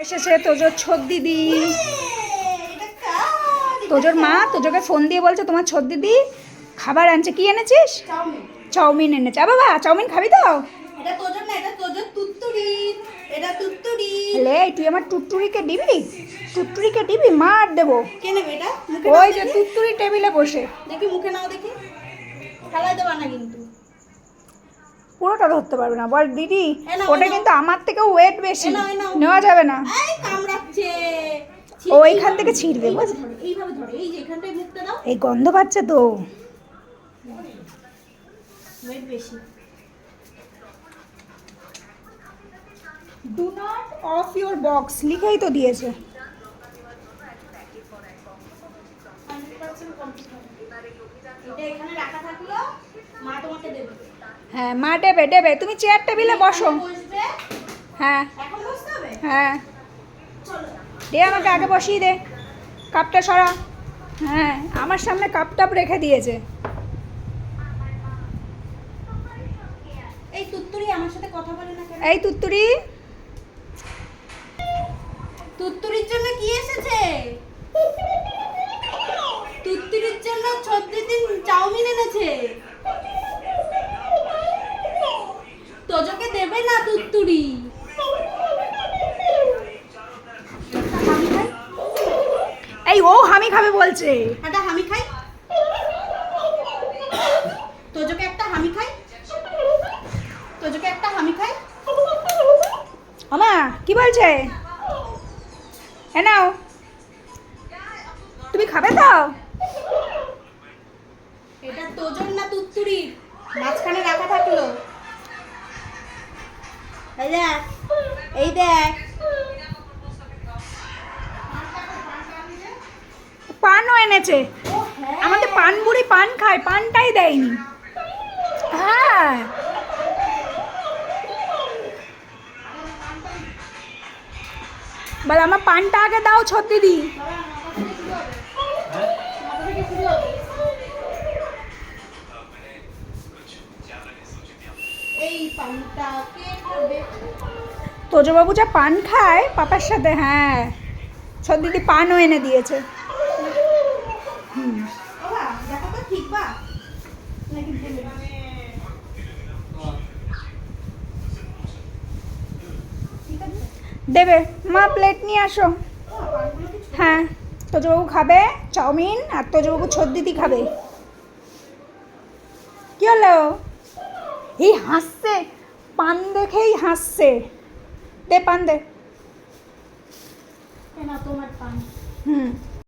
এসেছে তোজোর ছোট দিদি। তোজোর মা তোজোকে ফোন দিয়ে বলছে তোমার ছোট দিদি খাবার আনছে কি এনেছিস? চাউমিন। এনেছে। বাবা চাউমিন খাবি তো? লে তুই আমার টুটটুরিকে দিবি? টুটটুরিকে দিবি? মার দেবো। ওই যে। টুটটুরি টেবিলে বসে। দেখি মুখে নাও দেখি। ফেলাই দেবা না কিন্তু। পুরোটা ধরতে পারবে না। বল দিদি ওটা কিন্তু আমার থেকে ওয়েট বেশি। নেওয়া যাবে না। এই কামড়াচ্ছে। ও এইখান থেকে ছিঁড়বে, বুঝলি? এই গন্ধ পাচ্ছে তো। Do not of your box লিখেই তো দিয়েছে 100% complete হবে। এটা এখানে রাখা থাকল মা তোমাকে দেবে হ্যাঁ মা দেবে দেবে। তুমি চেয়ার টেবিলে বসো। হ্যাঁ। হ্যাঁ। দে আমাকে আগে বসিয়ে দে। কাপটা সরা। হ্যাঁ আমার সামনে কাপ টাপ রেখে দিয়েছে। এই তুত্তুরি আমার সাথে কথা বলে না কেন? এই তুত্তুরি। তুত্তুরির জন্য কি এসেছে? চাউমিন এনেছে তোজোকে দেবে না তুত্তুরি? এই ও হামি খাবে বলছে। একটা হামি খাই? তোজোকে একটা হামি খাই? তোজোকে একটা হামি খাই? আমা কি বলছে? এ নাও। তুমি খাবে তো? এটা তোজোর না তুত্তুরি? মাঝখানে রাখা থাকল। এই দেখ এই দেখ। পানও এনেছে। হ্যাঁ। আমাদের পান বুড়ি পান খায় পানটাই দেয়নি। হ্যাঁ। বল আমার পানটা আগে দাও ছত্রি তোজবাবু যা পান খায়, পাপার সাথে হ্যাঁ। ছদিদি পানও এনে দিয়েছে। দেবে, মা প্লেট নিয়ে আসো। হ্যাঁ তোজবাবু খাবে চাউমিন আর তোজবাবু ছদ্দিদি খাবে। কি হলো? এই হাসছে পান দেখেই হাসছে। দে পান দে। তোমার পান। হুম।